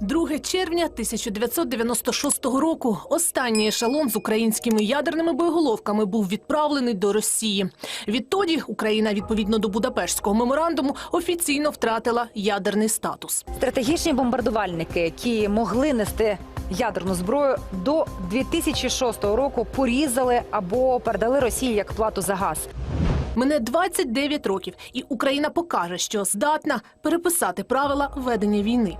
2 червня 1996 року останній ешелон з українськими ядерними боєголовками був відправлений до Росії. Відтоді Україна, відповідно до Будапештського меморандуму, офіційно втратила ядерний статус. Стратегічні бомбардувальники, які могли нести ядерну зброю, до 2006 року порізали або передали Росії як плату за газ. Мине 29 років, і Україна покаже, що здатна переписати правила ведення війни.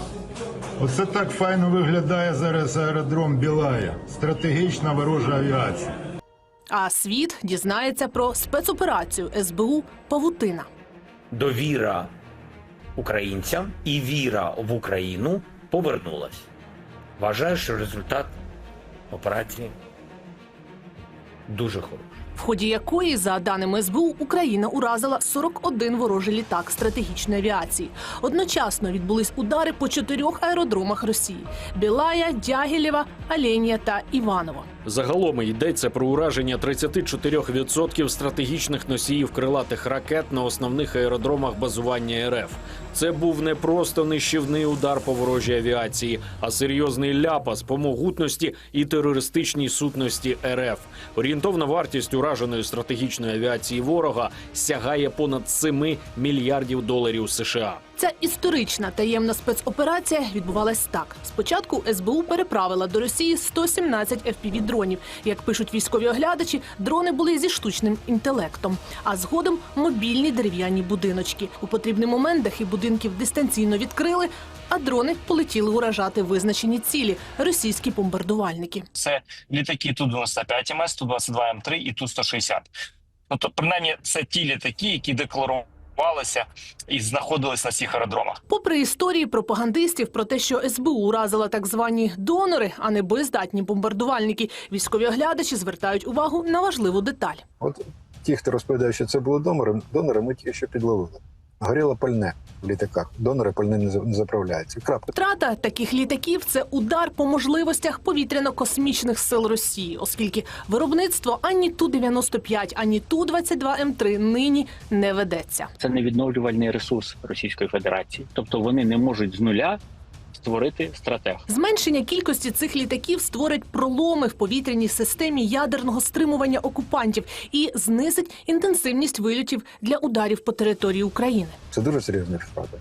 Оце так файно виглядає зараз аеродром Білая. Стратегічна ворожа авіація. А світ дізнається про спецоперацію СБУ Павутина. довіра українцям і віра в Україну повернулась. Вважаю, що результат операції дуже хороший. в ході якої, за даними СБУ, Україна уразила 41 ворожий літак стратегічної авіації. Одночасно відбулись удари по чотирьох аеродромах Росії: Білая, Дягілєва, Аленія та Іваново. Загалом йдеться про ураження 34% стратегічних носіїв крилатих ракет на основних аеродромах базування РФ. Це був не просто нищівний удар по ворожій авіації, а серйозний ляпас по могутності і терористичній сутності РФ. Орієнтовна вартість ураженої стратегічної авіації ворога сягає понад 7 мільярдів доларів США. Ця історична таємна спецоперація відбувалась так: спочатку СБУ переправила до Росії 117 fpv дронів. Як пишуть військові оглядачі, дрони були зі штучним інтелектом, а згодом мобільні дерев'яні будиночки. У потрібний момент дахи будинків дистанційно відкрили, а дрони полетіли уражати визначені цілі російські бомбардувальники. це літаки Ту-95 МС, Ту-22 М3 і Ту-160. Тобто, принаймні, це ті літаки, які декларувалися і знаходились на всіх аеродромах. Попри історії пропагандистів про те, що СБУ уразила так звані донори, а не боєздатні бомбардувальники, військові оглядачі звертають увагу на важливу деталь. От ті, хто розповідає, що це були донори, донори ми тільки що підловили. Горіло пальне в літаках. Донори пальне не заправляються. Крапка. Втрата таких літаків це удар по можливостях повітряно-космічних сил Росії, оскільки виробництво ані ту 95 ані ту 22 М3 нині не ведеться. це невідновлювальний ресурс Російської Федерації. Тобто вони не можуть з нуля створити стратег. Зменшення кількості цих літаків створить проломи в повітряній системі ядерного стримування окупантів і знизить інтенсивність вильотів для ударів по території України. Це дуже серйозні втрати.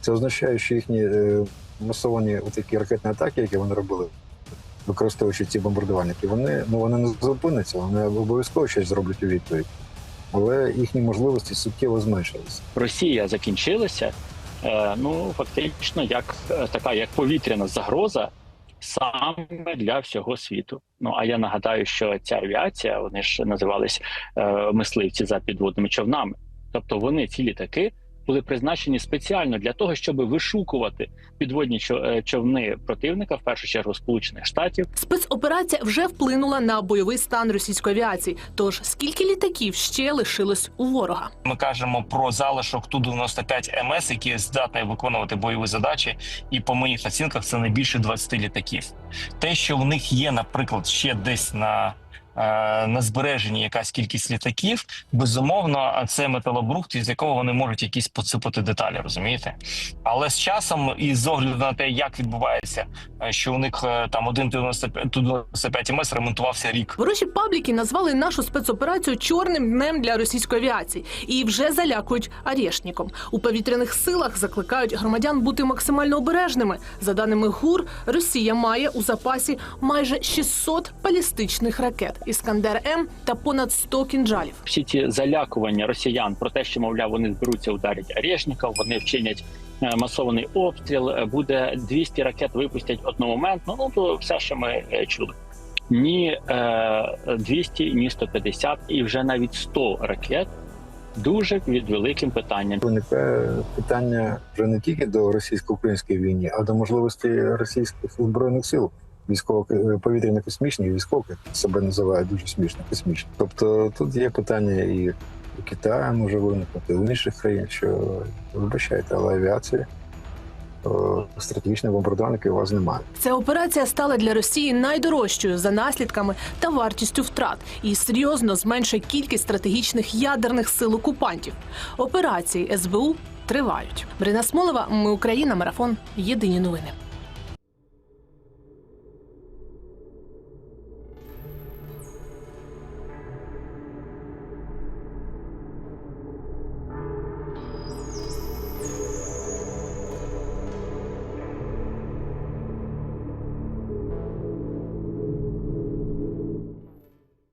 Це означає, що їхні е, масовані такі ракетні атаки, які вони робили, використовуючи ці бомбардувальники, вони ну вони не зупиняться, вони обов'язково щось зроблять у відповідь. Але їхні можливості суттєво зменшилися. Росія закінчилася. Е, Ну фактично, як е, така як повітряна загроза саме для всього світу. Ну а я нагадаю, що ця авіація вони ж називались е, мисливці за підводними човнами. Тобто вони ці літаки були призначені спеціально для того, щоб вишукувати підводні чо- е, човни противника, в першу чергу Сполучених Штатів, Спецоперація вже вплинула на бойовий стан російської авіації. Тож скільки літаків ще лишилось у ворога? Ми кажемо про залишок Ту-95 МС, які здатні виконувати бойові задачі, і по моїх оцінках це не більше 20 літаків. Те, що в них є, наприклад, ще десь на. Е, На збереженні якась кількість літаків, безумовно, це металобрухт, із якого вони можуть якісь поципати деталі, розумієте? Але з часом, і з огляду на те, як відбувається, е, що у них е, там один Ту-95 МС ремонтувався рік. Ворожі пабліки назвали нашу спецоперацію чорним днем для російської авіації і вже залякують арешником. У повітряних силах закликають громадян бути максимально обережними. За даними ГУР, Росія має у запасі майже 600 балістичних ракет Іскандер М та понад 100 кінжалів. всі ці залякування росіян про те, що мовляв вони зберуться ударять Орешників, вони вчинять е, масований обстріл, е, буде 200 ракет випустять одномоментно. Ну то все, що ми е, чули. Ні е, 200, ні 150 і вже навіть 100 ракет дуже від великим питанням. Виникає питання вже не тільки до російсько-української війни, а до можливості російських збройних сил. Військово повітряно-космічні, військових як себе називають дуже смішно, космічні. Тобто тут є питання і Китаю може виникнути, в інших країн, що вибачайте, але авіації е, стратегічних бомбардувальників у вас немає. Ця операція стала для Росії найдорожчою за наслідками та вартістю втрат і серйозно зменшує кількість стратегічних ядерних сил окупантів. Операції СБУ тривають. Брина Смолова, ми Україна, марафон. Єдині новини.